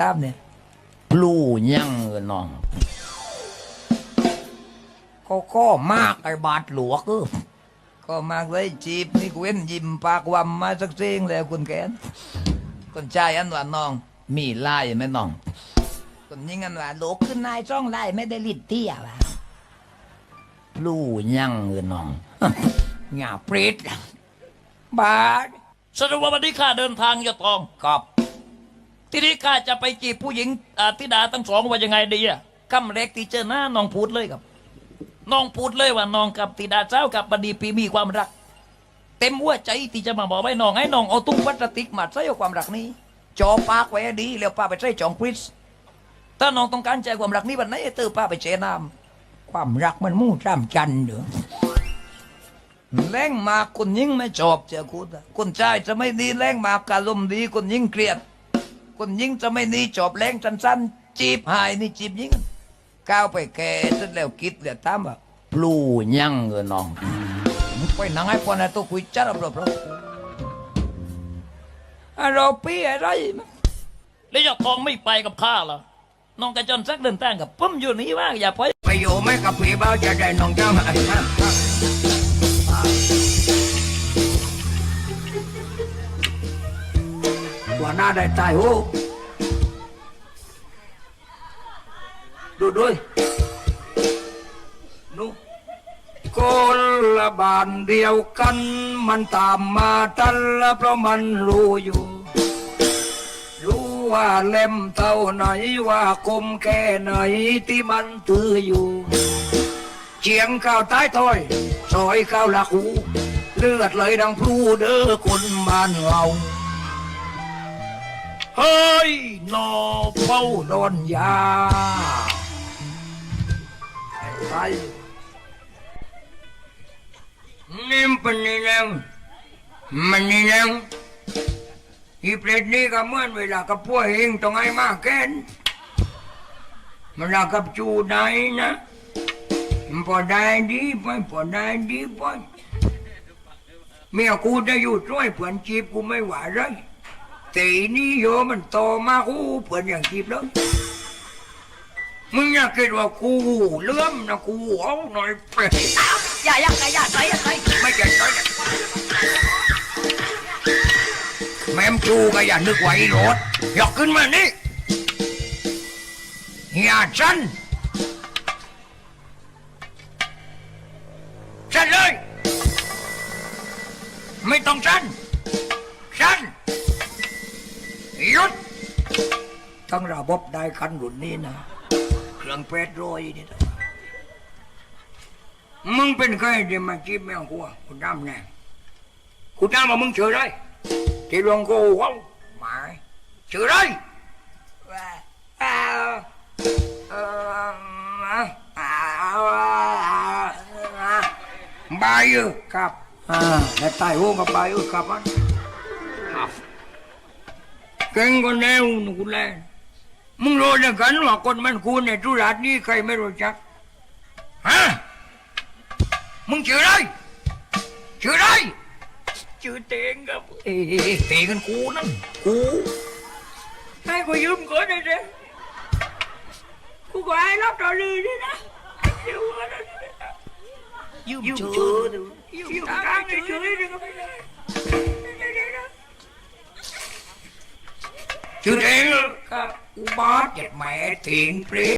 ตามเนี่ยปลูยังเออน้องก็ก็มากไอ้บาทหลวกเออก็มากเลยจีบนี่กูเว้นยิ้มปากวำมาสักเสียงแล้วคุณแกนคนชายอันว่าน้อง มีไล่ไหมน้องคนยิงอันว่าโลกขึ้นนายจ้องไล่ไม่ได้ลิดเตี้ยวะปลูยังเออน้องหงาปริดบาทสรุปว่าวันนี้ข้าเดินทางจะตองกอบ ทีนี้ข้าจะไปจีบผู้หญิงอ่าธิดาทั้งสองว่ายังไงดีอะคำแรกที่เจอหน้าน้องพูดเลยครับ น้องพูดเลยว่าน้องกับธิดาเจ้ากับบดีปีมีความรัก เต็มหัวใจที่จะมาบอกให้น้องให้น้องเอาตุ้งพลาสติกมาใส่เอาความรักนี้จอปากไว้ดีแล้วป้าไปใส่จองคริสถ้าน้องต้องการใจความรักนี้วันไหนเตอป้าไปเจน้ความรักมันมู่จ้ำจันเด้อแรงมากคนยิ่งไม่ชอบเจ้าคุณคนชายจะไม่ดีแรงมากกาลมดีคนยิ่งเครียด คนยิ่งจะไม่ดีจอบแรงสั้นๆ จีบหายนี่จีบยิ่งก้าวไปแก่เสร็จแล้วคิดแล้วตามว่าำปลูยังเออน้องมึงไปนั่งให้ปอนให้ตัวคุยจ้าเราเราเราปี้อะไรมั้งแล้วยอดทองไม่ไปกับข้าเหรอน้องกระจนสักเดินแต่งกับปุ้มอยู่นี่ว่างอย่าไปไปอยู่ไม่กับผีบ้าจะได้น้องเจ้าไอ้ หน้าได้ตายโหดูด้วยนูคนละบานเดียวกัน มันตามมาทันละเพราะมันรู้อยู่ รู้ว่าเล่มเท่าไหนว่าคมแค่ไหนที่มันตืออยู่เจียงข้าวใต้ถอยซอยข้าวหลักหูเลือดเลยดังพลูเด้อคนบ้านเรา เฮ้ยนอเฝ้าโดนยาไอ้ไรนี่มปนนี่แล้วมันนี่แล้วอีเปรตนี่ก็เหมือนเวลากับพวกเองต้องให้มากแก่นมันลากับจูได้นะมันพอได้ดีไปพอได้ดีไปเมียกูได้อยู่ช่วยเพื่อนจีบกูไม่ไหวเลย ต่อีนี่โยมันโตมากูเพื่อนอย่างจีบเลยมึงอยากคิดว่ากูเลื่อมนะกูเอาหน่อยเปรตอย่าอย่าอย่าอย่าใส่อย่าใส่ไม่ใช่ใช่แม่มจูก็อย่านึกไว้รถยกขึ้นมานี่อย่าสั้นสั้นเลย ไม่ต้องสั้นสั้น ทั้งระบบได้คันรุ่นนี้นะเครื่องเพชรโรยนี่นะมึงเป็นใครที่มาจีบแม่งกูอะคุณดำแน่คุณดำมามึงเฉยได้ที่หลวงกูว้าหมายเฉยได้ว่าเอาเออบายเออครับอ่าแล้วตายโหงกับบายเออครับมันครับเก่งกว่าแนวหนูแล มึงรู้แล้วกันว่าคนมันกูในธุรัสนี้ใครไม่รู้จัก ฮะ มึงชื่ออะไร ชื่ออะไร ชื่อเตงครับเอ้ยเตงกันกูนั่นกูให้กูยืมก่อนนะเด้กูก็ให้รับต่อเลยนี่นะยืมก่อนนะยืมชื่อยืมตังค์ชื่อนี่ก็ไม่ได้ ชื่อเตงครับอุบาทเจ็ดแม่เตงเปรต